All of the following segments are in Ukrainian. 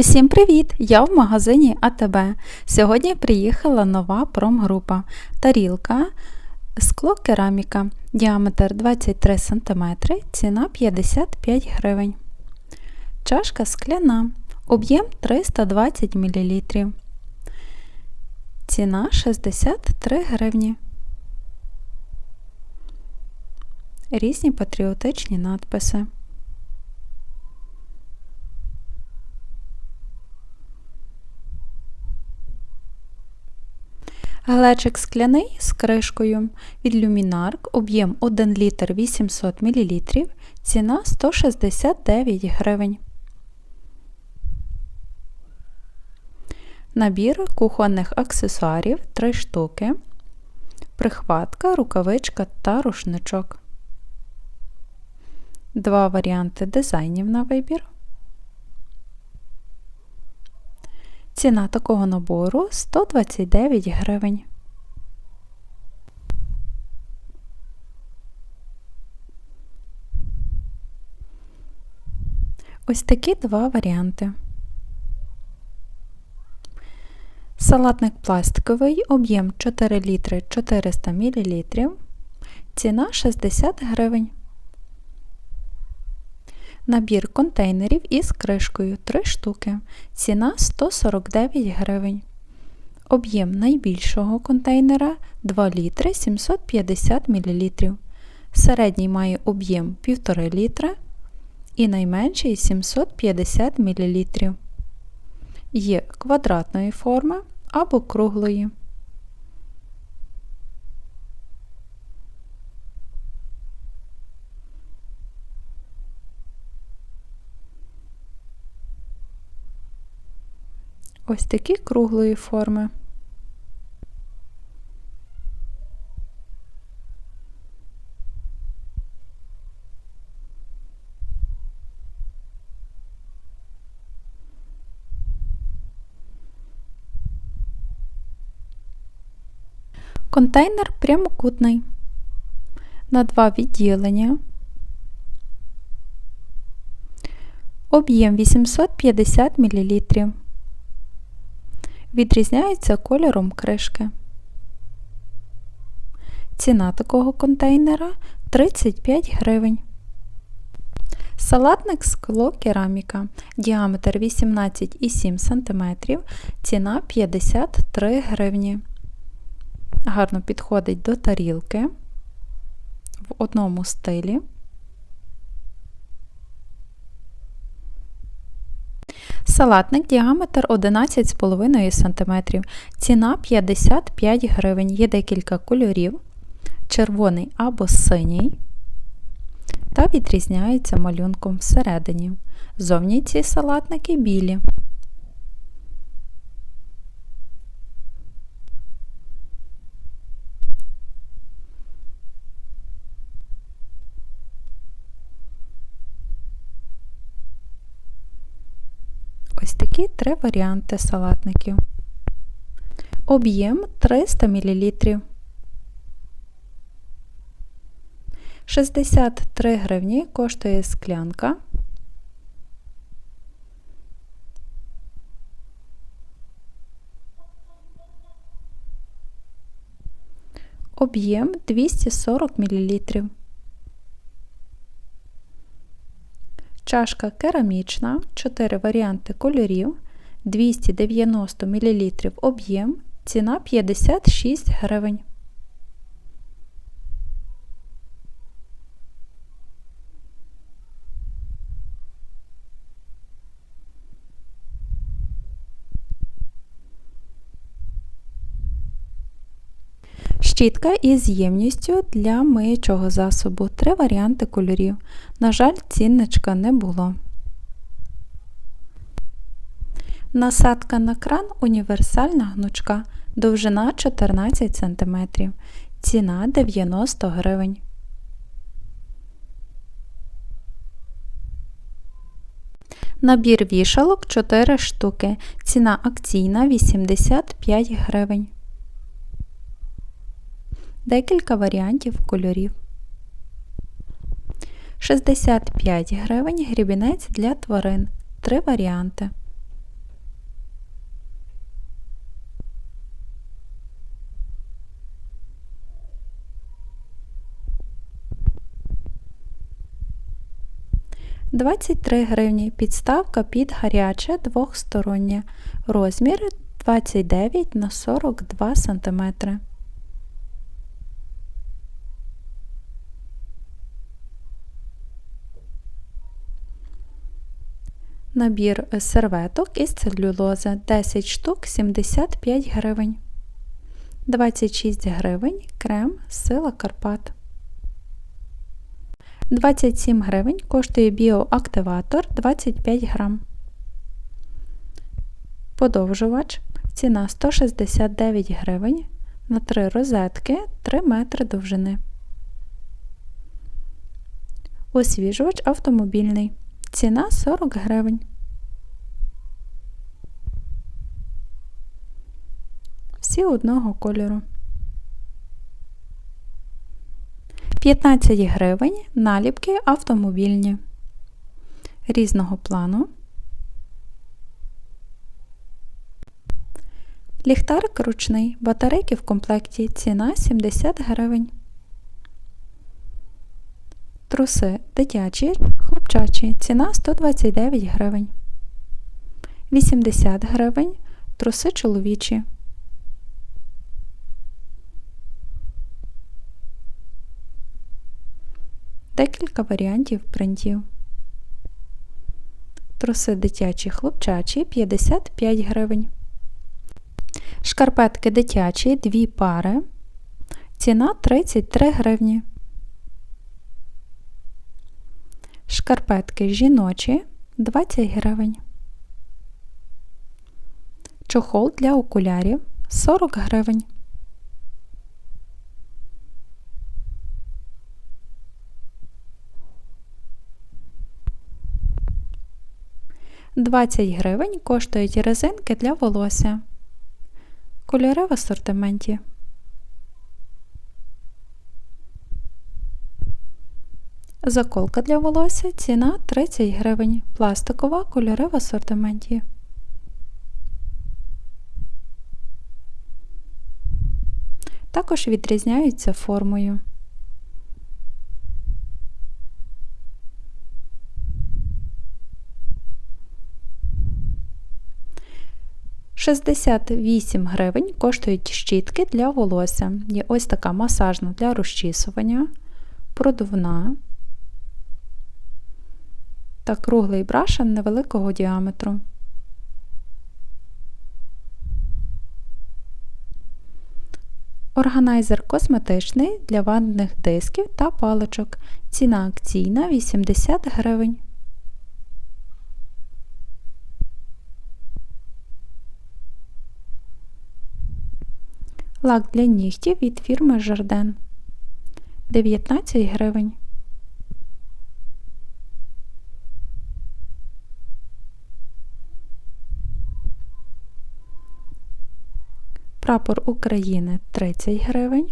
Усім привіт! Я в магазині АТБ. Сьогодні приїхала нова промгрупа. Тарілка, скло кераміка, діаметр 23 см, ціна 55 гривень. Чашка скляна, об'єм 320 мл. Ціна 63 гривні. Різні патріотичні надписи. Глечик скляний з кришкою від Luminark, об'єм 1 літр 800 мл, ціна 169 гривень. Набір кухонних аксесуарів 3 штуки, прихватка, рукавичка та рушничок. Два варіанти дизайнів на вибір. Ціна такого набору 129 гривень. Ось такі два варіанти. Салатник пластиковий, об'єм 4 літри 400 мл, ціна 60 гривень. Набір контейнерів із кришкою 3 штуки. Ціна 149 гривень. Об'єм найбільшого контейнера 2 літри 750 мл. Середній має об'єм 1,5 літра і найменший 750 мл. Є квадратної форми або круглої. Ось такі круглої форми. Контейнер прямокутний на два відділення. Об'єм 850 мл. Відрізняється кольором кришки. Ціна такого контейнера 35 гривень. Салатник скло кераміка. Діаметр 18,7 см. Ціна 53 гривні. Гарно підходить до тарілки в одному стилі. Салатник діаметр 11,5 см. Ціна 55 гривень. Є декілька кольорів, червоний або синій. Та відрізняється малюнком всередині. Зовні ці салатники білі. Ось такі три варіанти салатників. Об'єм 300 мл. 63 гривні коштує склянка. Об'єм 240 мл. Чашка керамічна, 4 варіанти кольорів, 290 мл об'єм, ціна 56 гривень. Щітка із ємністю для миючого засобу. Три варіанти кольорів. На жаль, цінничка не було. Насадка на кран універсальна гнучка. Довжина 14 см. Ціна 90 гривень. Набір вішалок 4 штуки. Ціна акційна 85 гривень декілька варіантів кольорів. 65 гривень грібінець для тварин. Три варіанти. 23 гривні підставка під гаряче двохстороннє. Розмір 29 на 42 см. Набір серветок із целюлози 10 штук 75 гривень. 26 гривень крем Сила Карпат. 27 гривень коштує біоактиватор 25 грам. Подовжувач. Ціна 169 гривень на 3 розетки 3 метри довжини. Освіжувач автомобільний. Ціна 40 гривень. Всі одного кольору. 15 гривень наліпки автомобільні різного плану. Ліхтарик ручний, батарейки в комплекті, ціна 70 гривень. Труси дитячі, хлопчачі, ціна 129 гривень. 80 гривень. Труси чоловічі. Декілька варіантів принтів. Труси дитячі хлопчачі 55 гривень. Шкарпетки дитячі дві пари. Ціна 33 гривні. Шкарпетки жіночі 20 гривень. Чохол для окулярів 40 гривень. Двадцять гривень коштують резинки для волосся. Кольори в асортименті. Заколка для волосся ціна 30 гривень. Пластикова кольори в асортименті. Також відрізняються формою. Шістдесят вісім гривень коштують щітки для волосся. Є ось така масажна для розчісування, продувна та круглий брашен невеликого діаметру. Органайзер косметичний для ванних дисків та паличок. Ціна акційна 80 гривень. Лак для нігтів від фірми Жарден 19 гривень. Прапор України 30 гривень.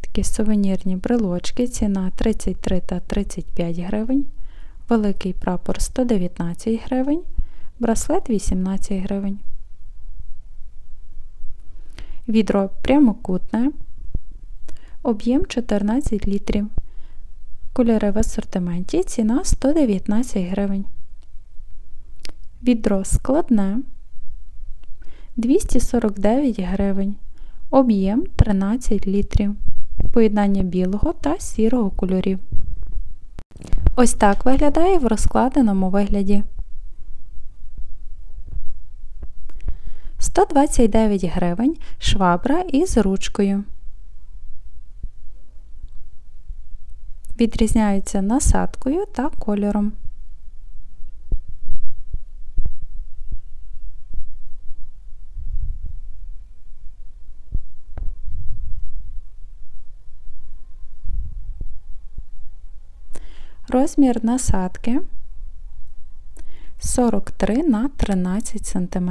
Такі сувенірні брелочки, ціна 33 та 35 гривень. Великий прапор 119 гривень, браслет 18 гривень. Відро прямокутне. Об'єм 14 літрів. Кольори в асортименті. Ціна 119 гривень. Відро складне. 249 гривень, об'єм 13 літрів, поєднання білого та сірого кольорів. Ось так виглядає в розкладеному вигляді. 129 гривень швабра із ручкою. Відрізняються насадкою та кольором. Розмір насадки 43 на 13 см.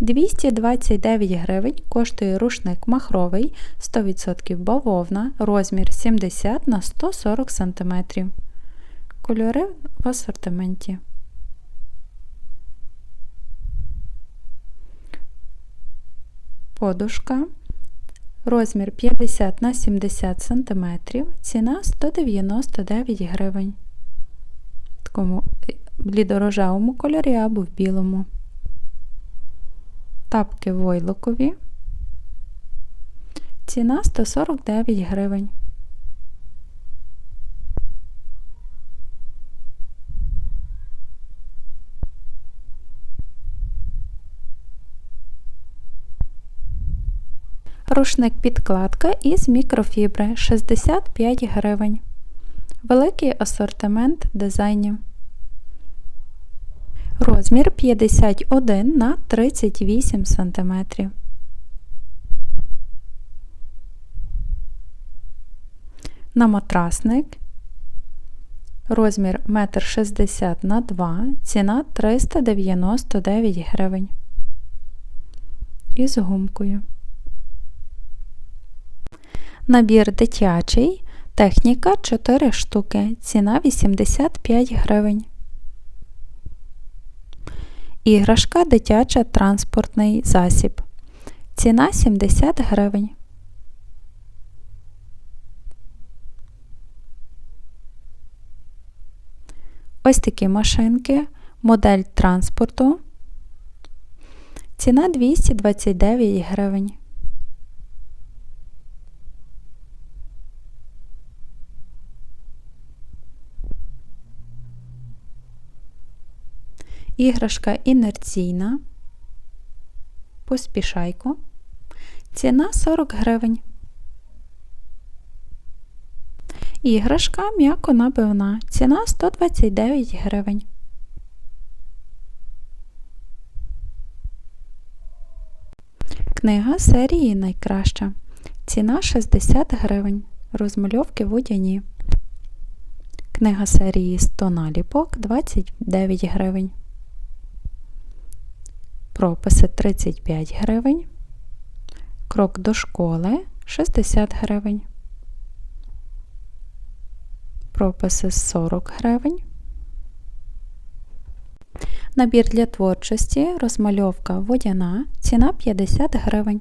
Двісті двадцять гривень коштує рушник махровий 100% бавовна, розмір 70 на 140 см. Кольори в асортименті. Подушка. Розмір 50 на 70 см. Ціна 199 гривень. В такому блідорожевому кольорі або в білому. Тапки войлокові. Ціна 149 гривень. Рушник підкладка із мікрофібри 65 гривень. Великий асортимент дизайнів. Розмір 51 на 38 см. На матрасник. Розмір 1,60 м на 2 ціна 399 гривень. Із гумкою. Набір дитячий. Техніка 4 штуки. Ціна 85 гривень. Іграшка дитяча транспортний засіб. Ціна 70 гривень. Ось такі машинки. Модель транспорту. Ціна 229 гривень. Іграшка інерційна. Поспішайко. Ціна 40 гривень. Іграшка м'яко набивна. Ціна 129 гривень. Книга серії найкраща. Ціна 60 гривень. Розмальовки водяні. Книга серії 100 наліпок 29 гривень. Прописи 35 гривень. Крок до школи 60 гривень. Прописи 40 гривень. Набір для творчості, розмальовка водяна, ціна 50 гривень.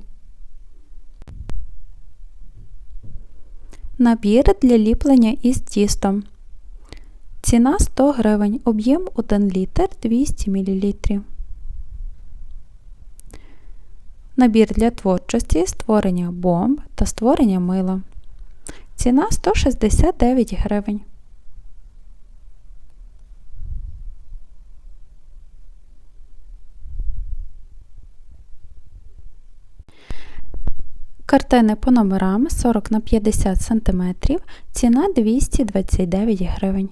Набір для ліплення із тістом. Ціна 100 гривень, об'єм 1 літр 200 мл. Набір для творчості, створення бомб та створення мила. Ціна 169 гривень. Картини по номерам 40 на 50 см. Ціна 229 гривень.